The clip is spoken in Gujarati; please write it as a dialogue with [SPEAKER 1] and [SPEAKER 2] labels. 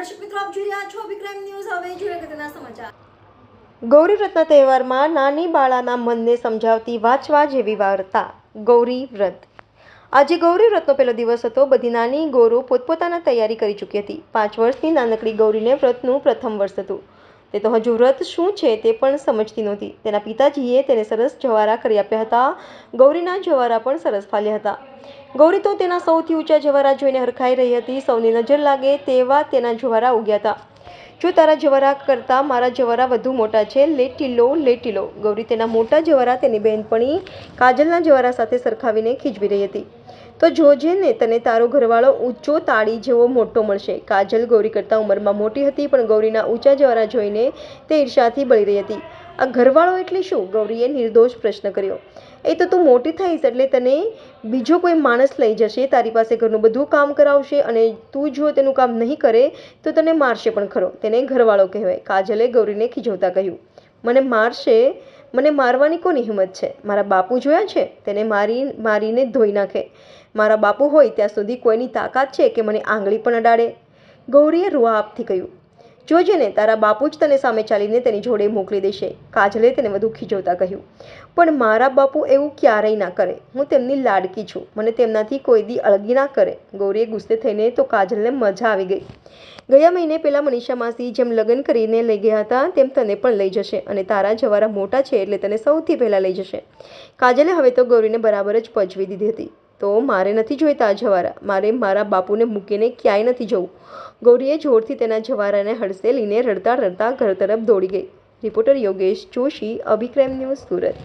[SPEAKER 1] દર્શક મિત્રો આપ જોઈ
[SPEAKER 2] ગૌરી તહેવારમાં નાની બાળાના મનને સમજાવતી વાંચવા જેવી વાર્તા. ગૌરી વ્રત. આજે ગૌરી વ્રતનો પહેલો દિવસ હતો. બધી નાની ગૌરો પોતપોતાના તૈયારી કરી ચૂકી હતી. પાંચ વર્ષની નાનકડી ગૌરીને વ્રતનું પ્રથમ વર્ષ હતું. તે તો હજુ વ્રત શું છે તે પણ સમજતી નહોતી. તેના પિતાજીએ તેને સરસ જવારા કરી આપ્યા હતા. ગૌરીના જવારા પણ સરસ ફાલ્યા હતા. ગૌરી તો તેના સૌથી ઊંચા જવારા જોઈને હરખાઈ રહી હતી. સૌની નજર લાગે તેવા તેના જવારા ઉગ્યા હતા. જો તારા જવારા કરતાં મારા જવારા વધુ મોટા છે લેટી લો લેટી લો ગૌરી તેના મોટા જવારા તેની બહેનપણી કાજલના જવારા સાથે સરખાવીને ખીજવી રહી હતી. તો જોજે ને તને તારો ઘરવાળો ઊંચો તાળી જેવો મોટો મળશે. કાજલ ગૌરી કરતાં ઉંમરમાં મોટી હતી, પણ ગૌરીના ઊંચા જવારા જોઈને તે ઈર્ષાથી બળી રહી હતી. આ ઘરવાળો એટલે શું? ગૌરીએ નિર્દોષ પ્રશ્ન કર્યો. એ તો તું મોટી થઈશ એટલે તને બીજો કોઈ માણસ લઈ જશે, તારી પાસે ઘરનું બધું કામ કરાવશે અને તું જો તેનું કામ નહીં કરે, તો તને મારશે પણ ખરો, તેને ઘરવાળો કહેવાય. કાજલે ગૌરીને ખીજવતા કહ્યું. મને મારશે મને મારવાની કોની હિંમત છે? મારા બાપુ જોયા છે? તેને મારી, મારીને ધોઈ નાખે. મારા બાપુ હોય ત્યાં સુધી કોઈની તાકાત છે કે મને આંગળી પણ અડાડે? ગૌરીએ રૂઆબથી કહ્યું, જોજે ને, તારા બાપુ જ તને સામે ચાલીને તેની જોડે મોકલી દેશે. કાજલે તેને વધુ ખીજવતા કહ્યું, પણ મારા બાપુ એવું ક્યારેય ના કરે. હું તેમની લાડકી છું. મને તેમનાથી કોઈ દી અળગી ના કરે. ગૌરીએ ગુસ્સે થઈને તો કાજલને મજા આવી ગઈ. ગયા મહિને પેલા મનીષા માસી જેમ લગ્ન કરીને લઈ ગયા હતા, તેમ તને પણ લઈ જશે અને તારા જવારા મોટા છે એટલે તને સૌથી પહેલાં લઈ જશે. કાજલે હવે તો ગૌરીને બરાબર જ પજવી દીધી હતી. તો મારે નથી જોઈતા જવારા. મારે મારા બાપુને મૂકીને ક્યાંય નથી જવું. ગૌરીએ જોરથી તેના જવારાને હડસેલીને રડતા રડતા ઘર તરફ દોડી ગઈ. Reporter Yogesh Joshi, Abhikram news Surat.